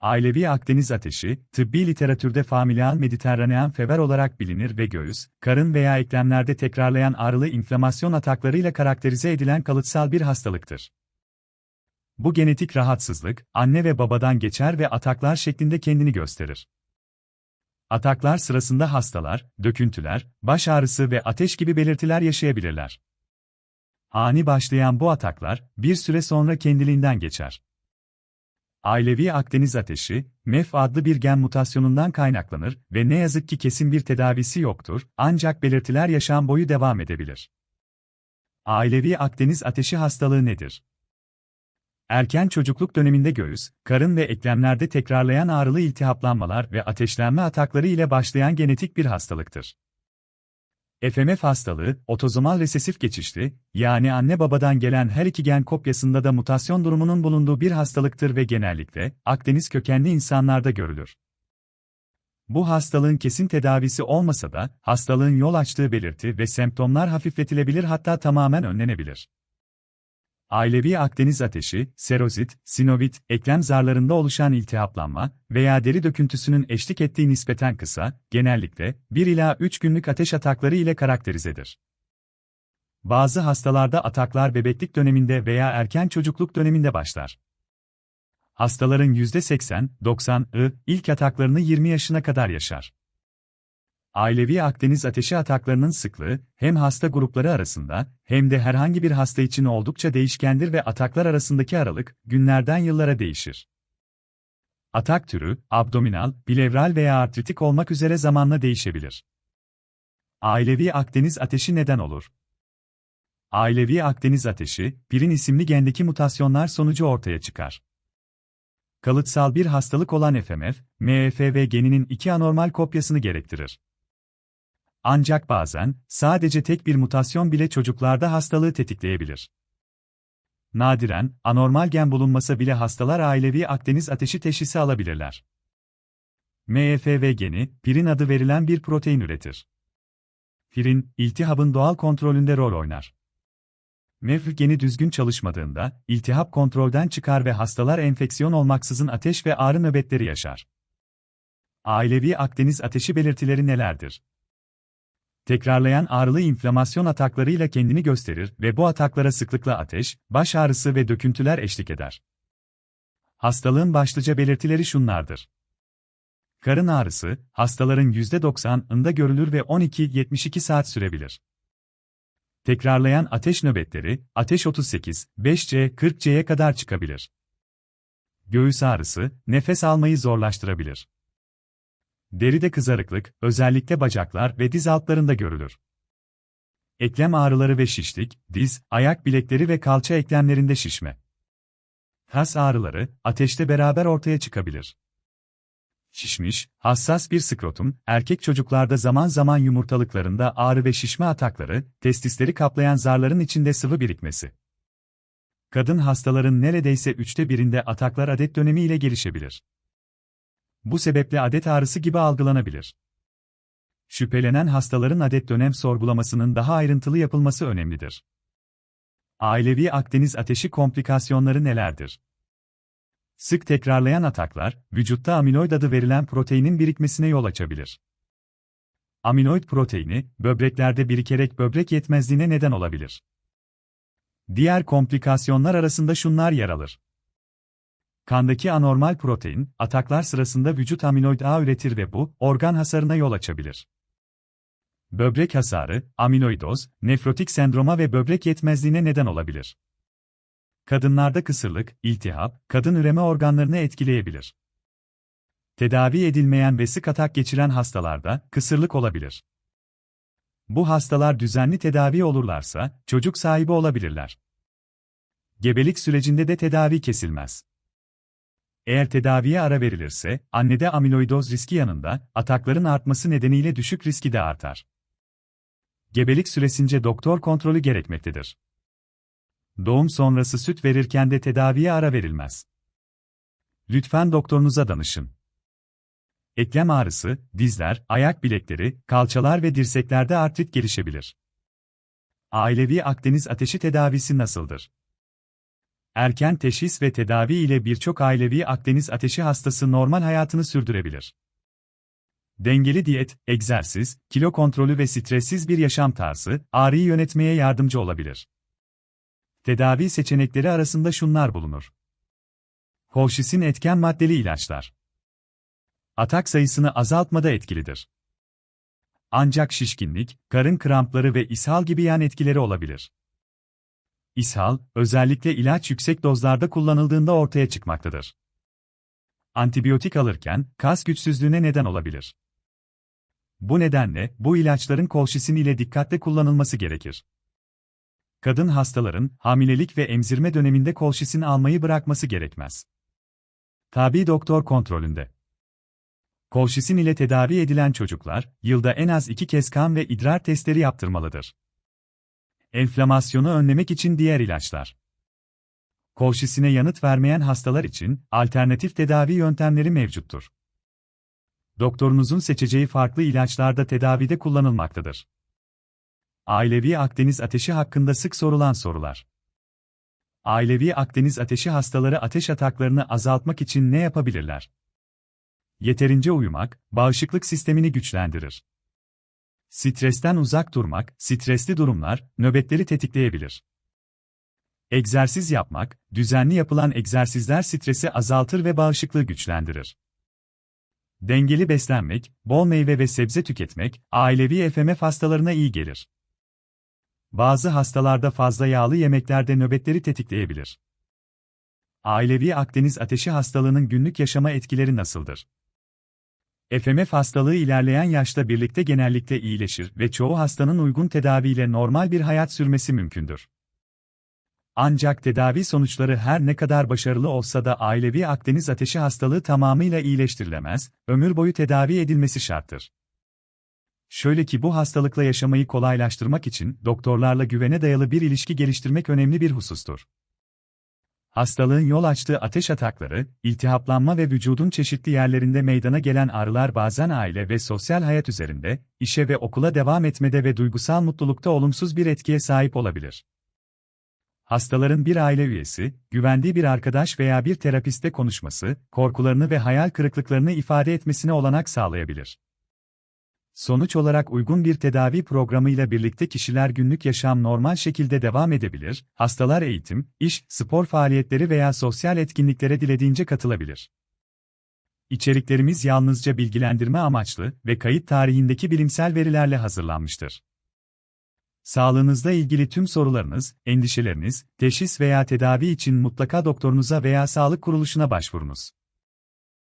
Ailevi Akdeniz ateşi, tıbbi literatürde familial mediterranean fever olarak bilinir ve göğüs, karın veya eklemlerde tekrarlayan ağrılı inflamasyon ataklarıyla karakterize edilen kalıtsal bir hastalıktır. Bu genetik rahatsızlık, anne ve babadan geçer ve ataklar şeklinde kendini gösterir. Ataklar sırasında hastalar, döküntüler, baş ağrısı ve ateş gibi belirtiler yaşayabilirler. Ani başlayan bu ataklar, bir süre sonra kendiliğinden geçer. Ailevi Akdeniz ateşi, MEF adlı bir gen mutasyonundan kaynaklanır ve ne yazık ki kesin bir tedavisi yoktur, ancak belirtiler yaşam boyu devam edebilir. Ailevi Akdeniz ateşi hastalığı nedir? Erken çocukluk döneminde göğüs, karın ve eklemlerde tekrarlayan ağrılı iltihaplanmalar ve ateşlenme atakları ile başlayan genetik bir hastalıktır. FMF hastalığı, otozomal resesif geçişli, yani anne babadan gelen her iki gen kopyasında da mutasyon durumunun bulunduğu bir hastalıktır ve genellikle Akdeniz kökenli insanlarda görülür. Bu hastalığın kesin tedavisi olmasa da, hastalığın yol açtığı belirti ve semptomlar hafifletilebilir hatta tamamen önlenebilir. Ailevi Akdeniz ateşi, serozit, sinovit, eklem zarlarında oluşan iltihaplanma veya deri döküntüsünün eşlik ettiği nispeten kısa, genellikle 1 ila 3 günlük ateş atakları ile karakterizedir. Bazı hastalarda ataklar bebeklik döneminde veya erken çocukluk döneminde başlar. Hastaların %80-90'ı ilk ataklarını 20 yaşına kadar yaşar. Ailevi Akdeniz ateşi ataklarının sıklığı, hem hasta grupları arasında, hem de herhangi bir hasta için oldukça değişkendir ve ataklar arasındaki aralık, günlerden yıllara değişir. Atak türü, abdominal, bilevral veya artritik olmak üzere zamanla değişebilir. Ailevi Akdeniz ateşi neden olur? Ailevi Akdeniz ateşi, pirin isimli gendeki mutasyonlar sonucu ortaya çıkar. Kalıtsal bir hastalık olan FMF, MFV geninin iki anormal kopyasını gerektirir. Ancak bazen, sadece tek bir mutasyon bile çocuklarda hastalığı tetikleyebilir. Nadiren, anormal gen bulunmasa bile hastalar ailevi Akdeniz ateşi teşhisi alabilirler. MFV geni, pirin adı verilen bir protein üretir. Pirin, iltihabın doğal kontrolünde rol oynar. MEF geni düzgün çalışmadığında, iltihap kontrolden çıkar ve hastalar enfeksiyon olmaksızın ateş ve ağrı nöbetleri yaşar. Ailevi Akdeniz ateşi belirtileri nelerdir? Tekrarlayan ağrılı inflamasyon ataklarıyla kendini gösterir ve bu ataklara sıklıkla ateş, baş ağrısı ve döküntüler eşlik eder. Hastalığın başlıca belirtileri şunlardır. Karın ağrısı, hastaların %90'ında görülür ve 12-72 saat sürebilir. Tekrarlayan ateş nöbetleri, ateş 38, 5C, 40C'ye kadar çıkabilir. Göğüs ağrısı, nefes almayı zorlaştırabilir. Deride kızarıklık, özellikle bacaklar ve diz altlarında görülür. Eklem ağrıları ve şişlik, diz, ayak bilekleri ve kalça eklemlerinde şişme. Kas ağrıları, ateşte beraber ortaya çıkabilir. Şişmiş, hassas bir skrotum, erkek çocuklarda zaman zaman yumurtalıklarında ağrı ve şişme atakları, testisleri kaplayan zarların içinde sıvı birikmesi. Kadın hastaların neredeyse üçte birinde ataklar adet dönemi ile gelişebilir. Bu sebeple adet ağrısı gibi algılanabilir. Şüphelenen hastaların adet dönem sorgulamasının daha ayrıntılı yapılması önemlidir. Ailevi Akdeniz ateşi komplikasyonları nelerdir? Sık tekrarlayan ataklar, vücutta amiloid adı verilen proteinin birikmesine yol açabilir. Amiloid proteini, böbreklerde birikerek böbrek yetmezliğine neden olabilir. Diğer komplikasyonlar arasında şunlar yer alır. Kandaki anormal protein, ataklar sırasında vücut aminoid ağ üretir ve bu, organ hasarına yol açabilir. Böbrek hasarı, aminoidoz, nefrotik sendroma ve böbrek yetmezliğine neden olabilir. Kadınlarda kısırlık, iltihap, kadın üreme organlarını etkileyebilir. Tedavi edilmeyen ve sık atak geçiren hastalarda kısırlık olabilir. Bu hastalar düzenli tedavi olurlarsa çocuk sahibi olabilirler. Gebelik sürecinde de tedavi kesilmez. Eğer tedaviye ara verilirse, annede amiloidoz riski yanında, atakların artması nedeniyle düşük riski de artar. Gebelik süresince doktor kontrolü gerekmektedir. Doğum sonrası süt verirken de tedaviye ara verilmez. Lütfen doktorunuza danışın. Eklem ağrısı, dizler, ayak bilekleri, kalçalar ve dirseklerde artrit gelişebilir. Ailevi Akdeniz ateşi tedavisi nasıldır? Erken teşhis ve tedavi ile birçok ailevi Akdeniz ateşi hastası normal hayatını sürdürebilir. Dengeli diyet, egzersiz, kilo kontrolü ve stressiz bir yaşam tarzı, ağrıyı yönetmeye yardımcı olabilir. Tedavi seçenekleri arasında şunlar bulunur. Kolşisin etken maddeli ilaçlar. Atak sayısını azaltmada etkilidir. Ancak şişkinlik, karın krampları ve ishal gibi yan etkileri olabilir. İshal, özellikle ilaç yüksek dozlarda kullanıldığında ortaya çıkmaktadır. Antibiyotik alırken, kas güçsüzlüğüne neden olabilir. Bu nedenle, bu ilaçların kolşisin ile dikkatle kullanılması gerekir. Kadın hastaların, hamilelik ve emzirme döneminde kolşisin almayı bırakması gerekmez. Tabi doktor kontrolünde. Kolşisin ile tedavi edilen çocuklar, yılda en az iki kez kan ve idrar testleri yaptırmalıdır. Enflamasyonu önlemek için diğer ilaçlar. Kolşisine yanıt vermeyen hastalar için alternatif tedavi yöntemleri mevcuttur. Doktorunuzun seçeceği farklı ilaçlarda tedavide kullanılmaktadır. Ailevi Akdeniz ateşi hakkında sık sorulan sorular. Ailevi Akdeniz ateşi hastaları ateş ataklarını azaltmak için ne yapabilirler? Yeterince uyumak, bağışıklık sistemini güçlendirir. Stresten uzak durmak, stresli durumlar, nöbetleri tetikleyebilir. Egzersiz yapmak, düzenli yapılan egzersizler stresi azaltır ve bağışıklığı güçlendirir. Dengeli beslenmek, bol meyve ve sebze tüketmek, ailevi FMF hastalarına iyi gelir. Bazı hastalarda fazla yağlı yemeklerde nöbetleri tetikleyebilir. Ailevi Akdeniz ateşi hastalığının günlük yaşama etkileri nasıldır? FMF hastalığı ilerleyen yaşta birlikte genellikle iyileşir ve çoğu hastanın uygun tedaviyle normal bir hayat sürmesi mümkündür. Ancak tedavi sonuçları her ne kadar başarılı olsa da ailevi Akdeniz ateşi hastalığı tamamıyla iyileştirilemez, ömür boyu tedavi edilmesi şarttır. Şöyle ki bu hastalıkla yaşamayı kolaylaştırmak için doktorlarla güvene dayalı bir ilişki geliştirmek önemli bir husustur. Hastalığın yol açtığı ateş atakları, iltihaplanma ve vücudun çeşitli yerlerinde meydana gelen ağrılar bazen aile ve sosyal hayat üzerinde, işe ve okula devam etmede ve duygusal mutlulukta olumsuz bir etkiye sahip olabilir. Hastaların bir aile üyesi, güvendiği bir arkadaş veya bir terapiste konuşması, korkularını ve hayal kırıklıklarını ifade etmesine olanak sağlayabilir. Sonuç olarak uygun bir tedavi programıyla birlikte kişiler günlük yaşam normal şekilde devam edebilir, hastalar eğitim, iş, spor faaliyetleri veya sosyal etkinliklere dilediğince katılabilir. İçeriklerimiz yalnızca bilgilendirme amaçlı ve kayıt tarihindeki bilimsel verilerle hazırlanmıştır. Sağlığınızla ilgili tüm sorularınız, endişeleriniz, teşhis veya tedavi için mutlaka doktorunuza veya sağlık kuruluşuna başvurunuz.